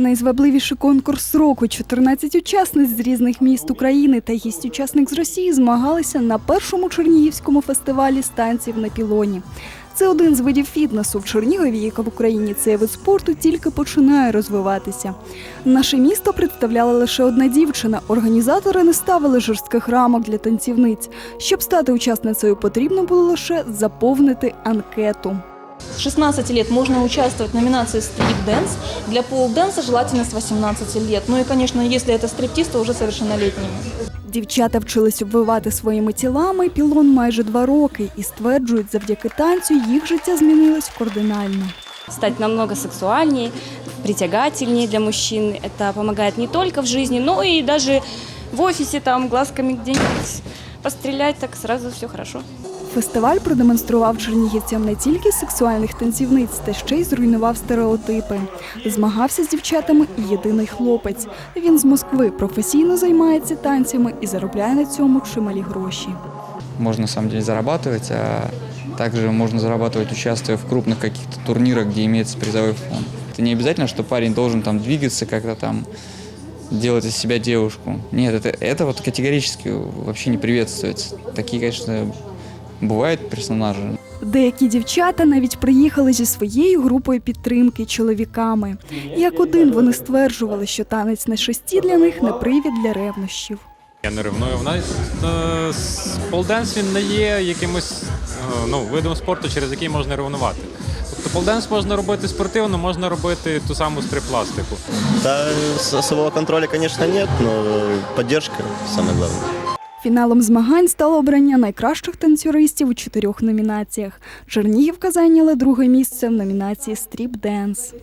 Найзвабливіший конкурс року 14 учасниць з різних міст України та гість учасник з Росії змагалися на першому чернігівському фестивалі станців на пілоні. Це один з видів фітнесу в Чернігові, як і в Україні цей вид спорту тільки починає розвиватися. Наше місто представляла лише одна дівчина. Організатори не ставили жорстких рамок для танцівниць. Щоб стати учасницею, потрібно було лише заповнити анкету. С 16 лет можно участвовать в номинации стрип-дэнс. Для пол-дэнса желательно с 18 лет. Ну и, конечно, если это стриптиз, то уже совершеннолетними. Дівчата вчились обвивати своїми тілами пілон майже два роки і стверджують, завдяки танцю їх життя змінилось кардинально. стать намного сексуальнее, притягательнее для мужчин. Это помогает не только в жизни, но и даже в офисе там глазками где-нибудь пострелять, так сразу все хорошо. Фестиваль продемонстрував чернігівцям не тільки сексуальних танцівниць, та ще й зруйнував стереотипи. Змагався з дівчатами і єдиний хлопець. Він з Москви професійно займається танцями і заробляє на цьому чималі гроші. можно на самом деле зарабатывать, а также можно зарабатывать, участвуя в крупных каких-то турнирах, где имеется призовой фонд. Это не обязательно, что парень должен там двигаться как-то там, делать из себя девушку. Нет, это, это вот категорически вообще не приветствуется. Такие, конечно, бывают персонажи. Деякі дівчата навіть приїхали зі своєю групою підтримки чоловіками. Як один вони стверджували, що танець на шесті для них не привід для ревнощів. Я не ревную. Вона е, с- полденс він не є якимось е, ну, видом спорту, через який можна ревнувати. Тобто полденс можна робити спортивно, можна робити ту саму стрип-пластику. Да, с- особого контроля, конечно, нет, но поддержка самое главное. Фіналом змагань стало обрання найкращих танцюристів у чотирьох номінаціях. Чернігівка зайняла друге місце в номінації Стріп Денс.